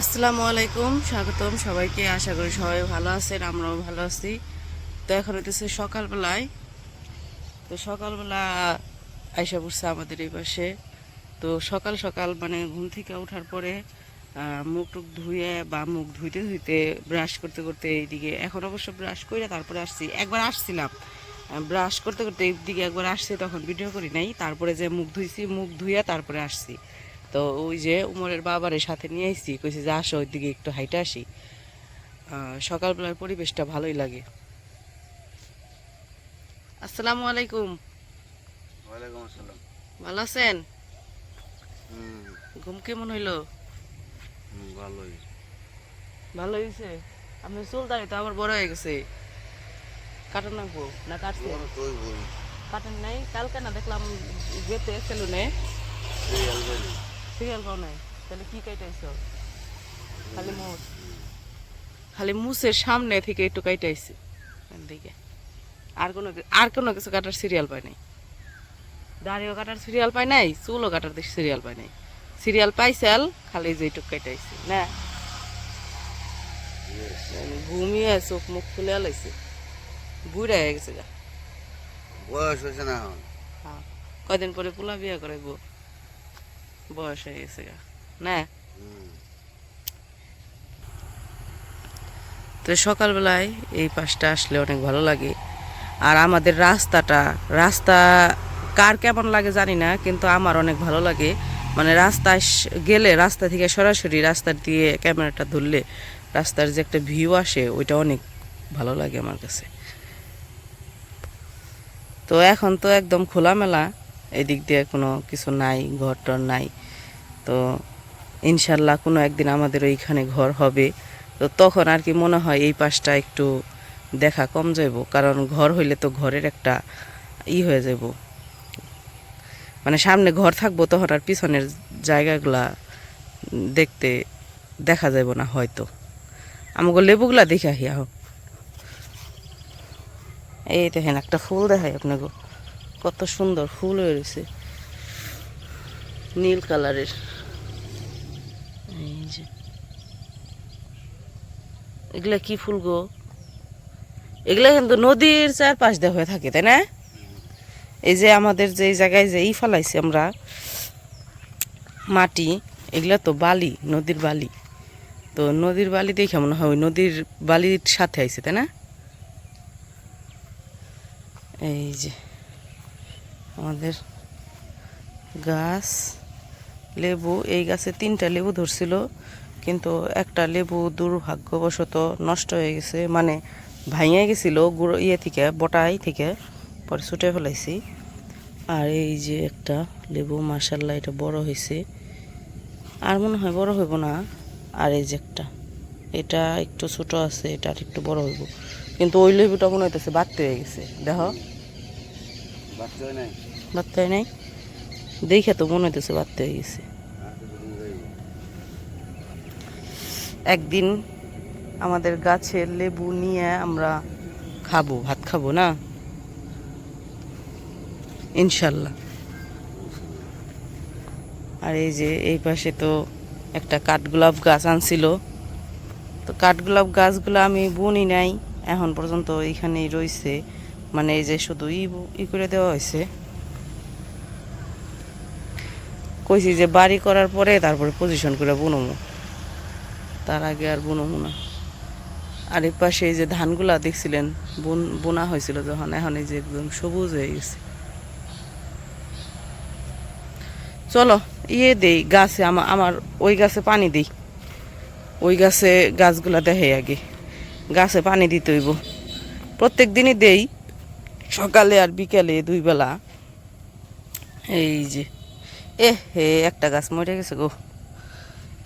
আসসালামু আলাইকুম, স্বাগতম সবাইকে। আশা করি সবাই ভালো আছেন, আমরাও ভালো আছি। তো এখন হইতেছে সকালবেলায়। তো সকালবেলা আইসা পড়ছে আমাদের এই পাশে। তো সকাল সকাল মানে ঘুম থেকে ওঠার পরে মুখ টুক ধুয়ে বা মুখ ধুইতে ধুইতে ব্রাশ করতে করতে এইদিকে, এখন অবশ্য ব্রাশ করে তারপরে আসছি। একবার আসছিলাম। ব্রাশ করতে করতে এইদিকে একবার আসছি, তখন ভিডিও করি নাই। তারপরে যে মুখ ধুইছি, মুখ ধুইয়া তারপরে আসছি। তো ওই যে উমরের বাবারের সাথে নিয়ে আসছি কইছে যে আসো ওইদিকে একটু হাইটে আসি। সকালবেলার পরিবেশটা ভালোই লাগে। আসসালামু আলাইকুম। ওয়ালাইকুম আসসালাম। ভালো আছেন? হুম। ঘুম কেমন হইল? ভালোই। ভালো হয়েছে আপনার চুল দাঁড়ি তো আমার বড় হয়ে গেছে। কাটান না কাটছে? বড় তুই বই কাটেন নাই? কালকে না দেখলাম যেতে সেলুনে। সিরিয়াল পাও নাই। তাহলে কি কাইটাইছ? খালি মুছ খালি মুছের সামনে থেকে একটু কাইটাইছি। দিকে আর কোনো আর কোনো কিছু কাটার সিরিয়াল পাই নাই। দাড়িও কাটার সিরিয়াল পাই নাই চুলও কাটার সিরিয়াল পাই নাই। সিরিয়াল পাইছাল খালি যে একটু কাইটাইছি। না। ঘুমিয়ে চোখ মুখ খুলে লাইছে বুড়া হয়ে গেছে গা। বয়স হয়েছে না কয়দিন পরে পোলা বিয়ে করাইব? বয়স হয়ে গেছে গা। না? তো সকালবেলায় এই পাশটা আসলে অনেক ভালো লাগে। আর আমাদের রাস্তাটা, রাস্তা কার কেমন লাগে জানি না, কিন্তু আমার অনেক ভালো লাগে। মানে রাস্তায় গেলে রাস্তা থেকে সরাসরি রাস্তা দিয়ে ক্যামেরাটা ধরলে রাস্তার যে একটা ভিউ আসে, ওইটা অনেক ভালো লাগে আমার কাছে। তো এখন তো একদম খোলামেলা। এদিক দিয়ে কোনো কিছু নাই ঘর টর নাই। তো ইনশাল্লাহ কোনো একদিন আমাদের ওইখানে ঘর হবে। তো তখন আর কি মনে হয় এই পাশটা একটু দেখা কম যাইব, কারণ ঘর হইলে তো ঘরের একটা ই হয়ে যাব মানে সামনে ঘর থাকব তখন আর পিছনের জায়গাগুলা দেখতে দেখা যাব না হয়তো। আমাকে লেবুগুলা দেখে আহি এই দেখেন একটা ফুল দেখাই আপনাকে কত সুন্দর ফুল হয়ে রয়েছে। নীল কালারের। এই যে। এগুলা কি ফুল গো? এগুলা কিন্তু নদীর চারপাশ দিয়ে হয়ে থাকে, তাই না? এই যে আমাদের যে জায়গায় যে ই ফেলাইছি আমরা, মাটি, এগুলা তো বালি, নদীর বালি। তো নদীর বালি দেখে মনে হয় নদীর বালির সাথে আইছে, তাই না? এই যে। আমাদের গাছ, লেবু, এই গাছে তিনটা লেবু ধরছিল, কিন্তু একটা লেবু দুর্ভাগ্যবশত নষ্ট হয়ে গেছে মানে ভাঙিয়ে গেছিল গুঁড়ো ইয়ে থেকে, বটাই থেকে, পরে ছুটে ফেলাইছি। আর এই যে একটা লেবু মার্শাল্লাহ এটা বড় হয়েছে আর মনে হয় বড় হইব না। আর এই যে একটা, এটা একটু ছোট আছে, এটা আর একটু বড় হইব। কিন্তু ওই লেবুটা মনে হইতেছে বাড়তে হয়ে গেছে। দেখো। বাচ্চা হয় নাই? হয় নাই। দেখে তো মনে হইতেছে বাড়তে হয়ে গেছে। একদিন আমাদের গাছের লেবু নিয়ে আমরা খাব, ভাত খাব না? ইনশাল্লাহ। আর এই যে এই পাশে তো একটা কাঠগোলাপ গাছ আনছিল। তো কাঠগোলাপ গাছগুলো আমি বুনি নাই, এখন পর্যন্ত এইখানেই রইছে। মানে এই যে শুধু ই করে দেওয়া হয়েছে। কইছি যে বাড়ি করার পরে তারপরে পজিশন করে বুনমো। তার আগে আর বুনমো না। আর এই পাশে এই যে ধানগুলা দেখছিলেন, বুন বোনা হয়েছিল যখন, এখন এই যে একদম সবুজ হয়ে গেছে। চলো ইয়ে দেই গাছে আমার আমার ওই গাছে পানি দিই। ওই গাছে গাছগুলা দেখে আগে। গাছে পানি দিতে হইব। প্রত্যেক দিনই দেই। সকালে আর বিকালে দুই বেলা। এই যে এ হে একটা গাছ মরে গেছে গো।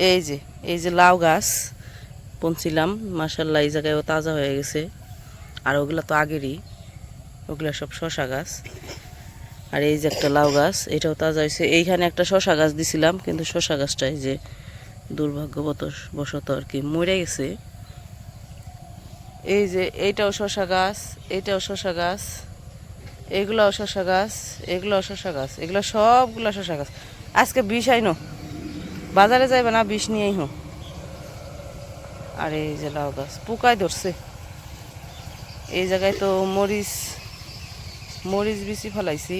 এই যে এই যে লাউ গাছ বুনছিলাম মাসাল্লাহ এই জায়গায়ও তাজা হয়ে গেছে। আর ওগুলা তো আগেরই, ওগুলা সব শশা গাছ। আর এই যে একটা লাউ গাছ, এটাও তাজা হয়েছে। এইখানে একটা শশা গাছ দিছিলাম, কিন্তু শশা গাছটা এই যে দুর্ভাগ্যবত বশত আর কি মরে গেছে। এই যে এইটাও শশা গাছ এইটাও শশা গাছ। এগুলাও শশা গাছ, এগুলো শশা গাছ, এগুলো সবগুলো শশা গাছ। আজকে বিষ আইনো। বাজারে যাইবে না, বিষ নিয়েই হোক আর এই যে লাউ গাছ, পোকায় ধরছে। এই জায়গায় তো মরিচ মরিচ বিচি ফেলাইছি।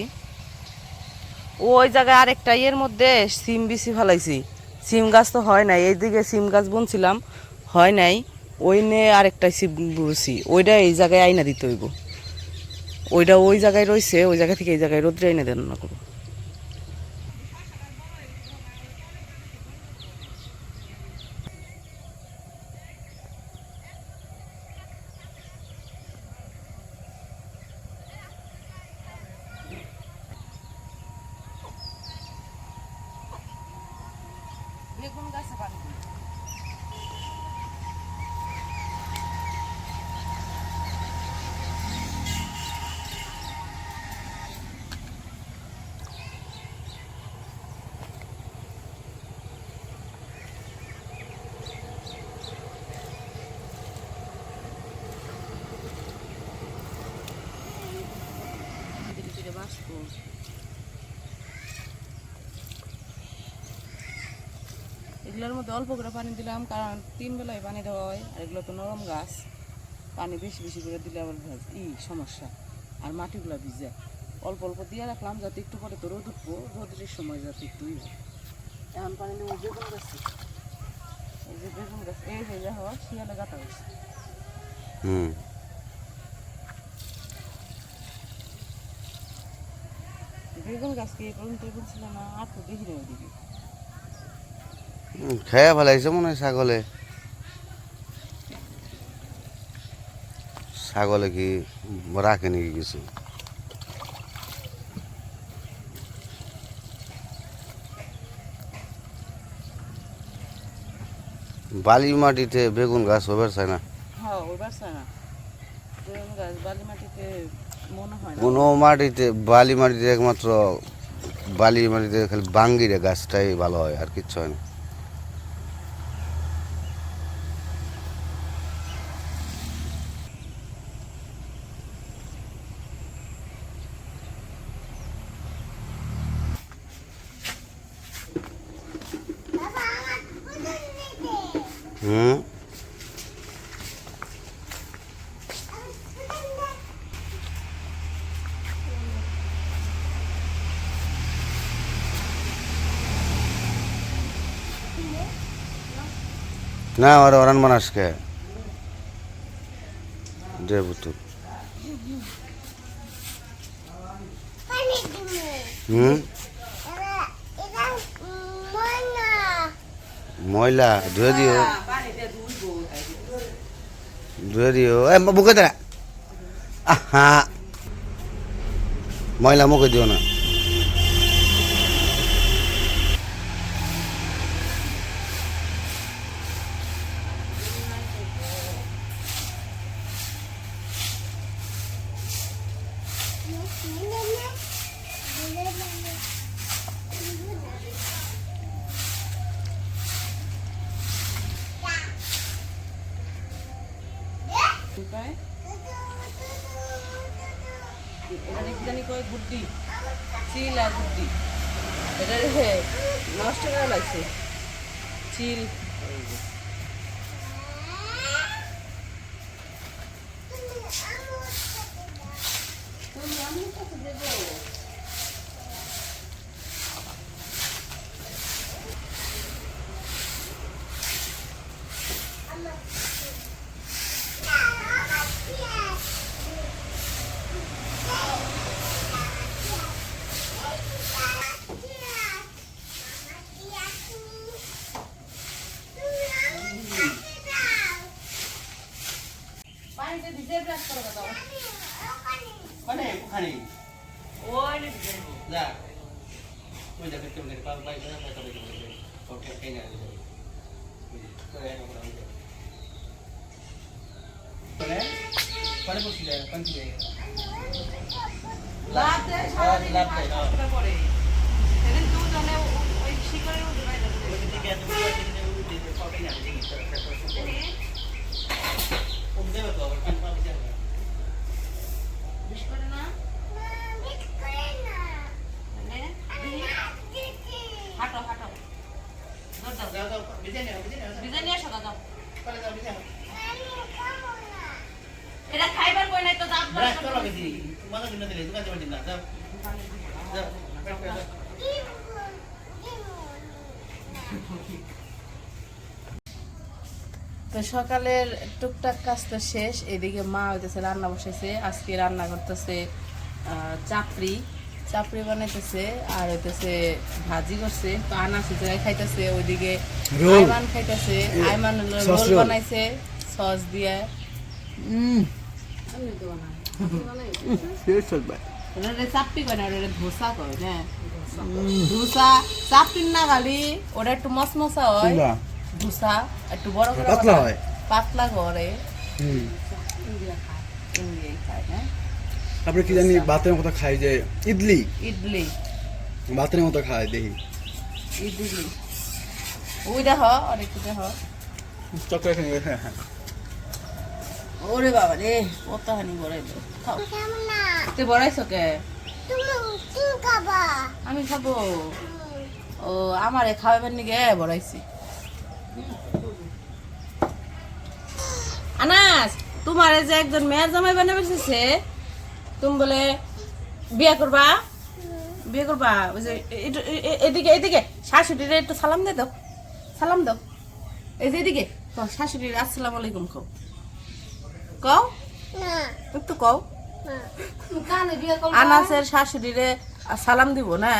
ওই জায়গায় আরেকটা ইয়ের মধ্যে সিম বিচি ফেলাইছি। সিম গাছ তো হয় নাই, এইদিকে সিম গাছ বুনছিলাম, হয় নাই। ওই নে আরেকটা সিম বুনছি, ওইটা এই জায়গায় আইনা দিতে হইব। ওইটা ওই জায়গায় রয়েছে ওই জায়গা থেকে এই জায়গায় রোদ্রে এনে দেন না করব বেগুন গাছে পানি দিই। ধীরে ধীরে বাঁচবো এগুলোর মধ্যে অল্প করে পানি দিলাম কারণ তিন বেলায় পানি দেওয়া হয় আর এগুলো তো নরম গাছ। পানি বেশি বেশি করে দিলে আবার ই সমস্যা। আর মাটিগুলো ভিজে। অল্প অল্প দিয়ে রাখলাম যাতে একটু পরে তো রোদ উঠবো রোদের সময় যাতে একটু ই হয়। এখন পানি দেবো বেগুন গাছে। এই যে বেগুন গাছ এই যে দেখো শিয়ালে গাঁথা হয়েছে। হুম। বেগুন গাছ কি এই পর্যন্ত ছিল না? আর তো দেখি না ওদিকে। খেয়ে ফেলাইছে মনে হয় ছাগলে। ছাগলে কি রাখে নাকি কিছু? বালি মাটিতে বেগুন গাছ হবে চায় না? হ্যাঁ না। কোনো মাটিতে বালি মাটিতে একমাত্র বালি মাটিতে খালি বাঙ্গিরে গাছটাই ভালো হয় আর কিচ্ছু হয় না। হুম না ওরা ওরান মানুষকে দে বুতু ময়লা। ধুয়ে দিও। ধুয়ে দিও এ বুকে দাঁড়া আহা। ময়লা মুখে দিও না। পায়। এখানে কি জানি কয় গুড্ডি চিল আর এটা হে নষ্ট করে লাগছে। চিল ভিজে ব্রাশ করে দাও মানে ওখানে ওই নে ভিজে যা ওই দেখে কেমন পাল পাই করে পাই করে করে ওকে কেন না করে না করে করে পরে বসি যায় কোন কি লাভ দেয় সারাদিন লাভ পাঁচ দেয়, টাকা করে সেদিন দুজনে ওই শিকড়ের মধ্যে বাইরে ওই দিকে এত বড় দিকে ওই দিকে পাবে না দিকে কম দেবে তো আবার পান পাবে যাবে বিশ করে। না মানে? হাঁটো হাঁটো। ধর দাও দাও দাও বিজে নাও বিজে নাও ভিজে নিয়ে আসো দাদা যাও বিছানা এটা খাইবার কই নাই তো দাঁত ব্রাশ করো বেশি মজা দিন দিলে দোকান যাবেন না যাও। যাও ব্রাশ করে যাও। তো সকালের টুকটাক কাজ তো শেষ এদিকে মা হইতেছে রান্না বসেছে আজকে রান্না করতেছে আহ, চাপড়ি। চাপড়ি বানাইতেছে আর হইতেছে ভাজি করছে তো আনাস খাইতেছে ওইদিকে। আইমান খাইতেছে আইমান রোল রোল। বানাইছে সস দিয়ে। ওটা চাপড়ি করে না ওটা ধোসা করে ধোসা চাপড়ি না খালি ওটা একটু মশমশা হয়। ধোসা একটু বড় করে পাতলা হয়। পাতলা করে। হুম। না তারপরে কি জানি ভাতের মতো খাই যে ইডলি। ইডলি। ভাতের মতো খায় দেখি। ইডলি। ওই দেখ অনেক দেখ। এখানে হ্যাঁ হ্যাঁ। ওরে বাবা রে কত হানি বড়াইলো তুই বড়াইছ কে? আমি খাব। ও আমারে খাওয়াবেন নাকি? বড়াইছি আনাস তোমারে যে একজন মেয়ের জামাই বানিয়ে বেসেছে তুমি বলে বিয়ে করবা? বিয়ে করবা? ওই যে এদিকে এদিকে। শাশুড়িরে একটু সালাম দে দাও। সালাম দাও। এই যে এদিকে। শাশুড়ির আসসালামু আলাইকুম কও কও? একটু কও। আনাসের শাশুড়িরে সালাম দিব না?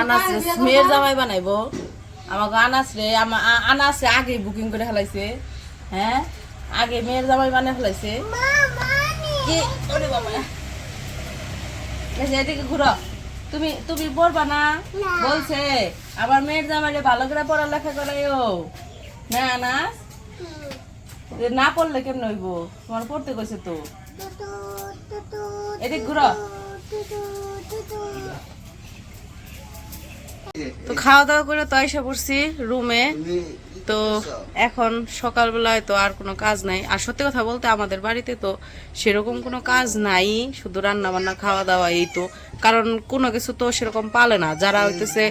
আনাস মেয়ের জামাই বানাইবো। আমাকে আনাস রে আনাস আগে বুকিং করে ফেলাইছে হ্যাঁ? আগে মেয়ের জামাই বানিয়ে ফেলাইছে। এদিকে ঘুরো। তুমি তুমি পড়বা না? বলছে আবার মেয়ের জামাইরে ভালো করে পড়ালেখা করাইও। না আনাস? না পড়লে কেমন হইব? তোমার পড়তে কইছে তো। এদিক ঘুরো। তো খাওয়া দাওয়া করে তো এসে পড়ছি রুমে। তো এখন সকালবেলায় তো আর কোনো কাজ নাই। আর সত্যি কথা বলতে আমাদের বাড়িতে তো সেরকম কোনো কাজ নাই। শুধু রান্না বান্না খাওয়া দাওয়া এই তো। কারণ কোনো কিছু তো সেরকম পালে না। যারা হইতেছে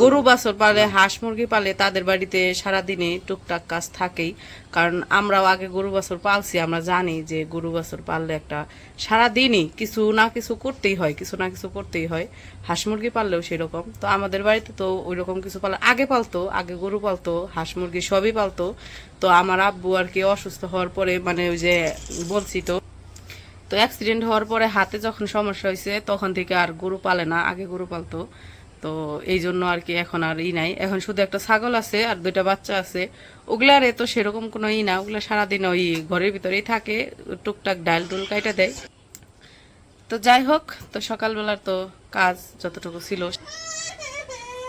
গরু, বাছর পালে, হাঁস, মুরগি পালে, তাদের বাড়িতে সারাদিনে টুকটাক কাজ থাকেই। কারণ আমরাও আগে গরু, বাছর পালছি, আমরা জানি যে গরু, বাছর পাললে একটা সারাদিনই কিছু না কিছু করতেই হয়, কিছু না কিছু করতেই হয়। হাঁস, মুরগি পাললেও সেরকম। তো আমাদের বাড়িতে তো ওই রকম কিছু পালে, আগে পালতো, আগে গরু পালতো, হাঁস, মুরগি সবই পালতো। তো আমার আব্বু আর কি অসুস্থ হওয়ার পরে মানে ওই যে বলছি তো তো অ্যাক্সিডেন্ট হওয়ার পরে হাতে যখন সমস্যা হয়েছে তখন থেকে আর গরু পালে না, আগে গরু পালতো। তো এই জন্য আর কি এখন আর ই নাই। এখন শুধু একটা ছাগল আছে আর দুইটা বাচ্চা আছে। ওগুলারে তো সেরকম কোনো ই না, ওগুলা সারাদিন ওই ঘরের ভিতরেই থাকে, টুকটাক ডাল টুল কাইটা দেয়। তো যাই হোক, তো সকালবেলার তো কাজ যতটুকু ছিল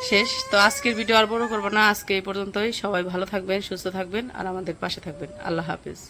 শেষ। তো আজকের ভিডিও আর বড় করব না, আজকে এই পর্যন্তই। সবাই ভালো থাকবেন, সুস্থ থাকবেন, আর আমাদের পাশে থাকবেন। আল্লাহ হাফিজ।